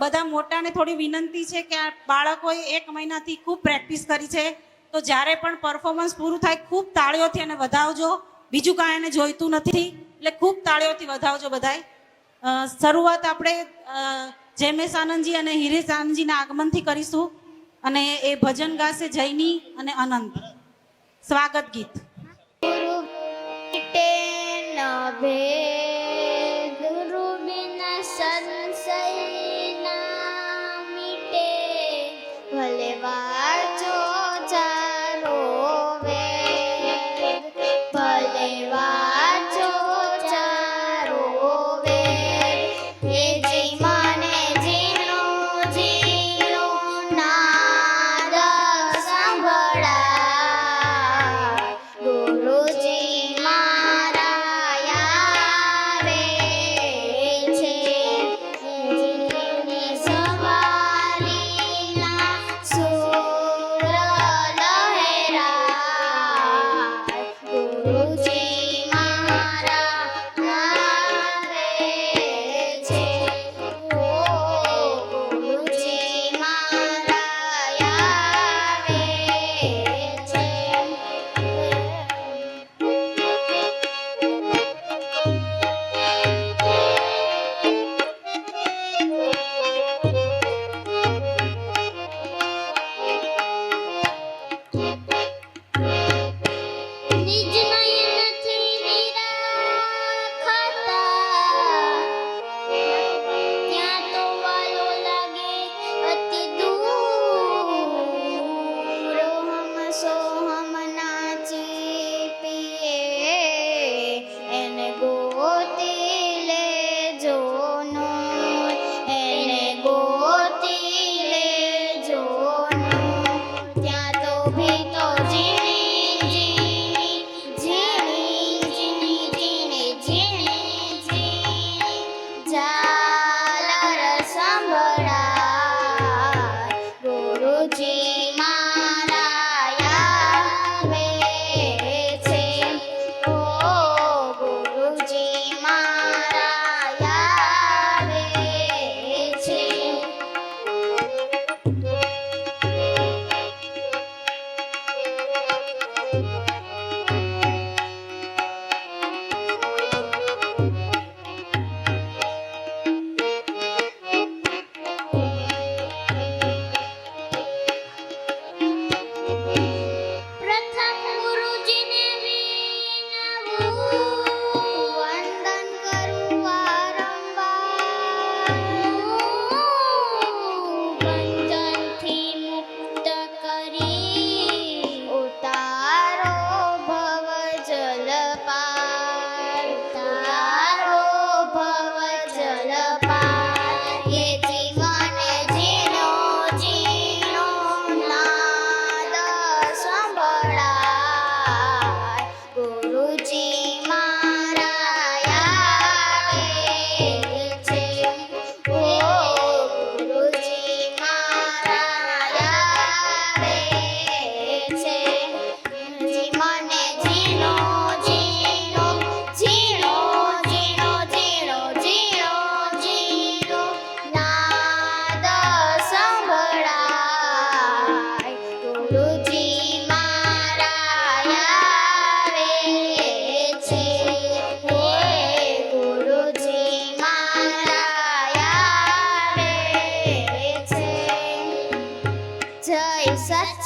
બધા મોટાને થોડી વિનંતી છે કે આ બાળકોએ એક મહિનાથી ખૂબ પ્રેક્ટિસ કરી છે. તો જ્યારે પણ પરફોર્મન્સ પૂરું થાય, ખૂબ તાળીઓથી એને વધાવજો. બીજું કાંઈ એને જોઈતું નથી, એટલે ખૂબ તાળીઓથી વધાવજો બધાએ શરૂઆત આપણે જયમેશ આનંદજી અને હિરેશ આનંદજીના આગમનથી કરીશું. અને એ ભજન ગાશે જૈની અને અનંત. સ્વાગત ગીત. ગુરુ भले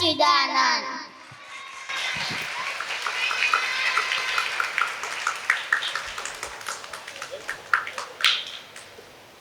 ചിദാന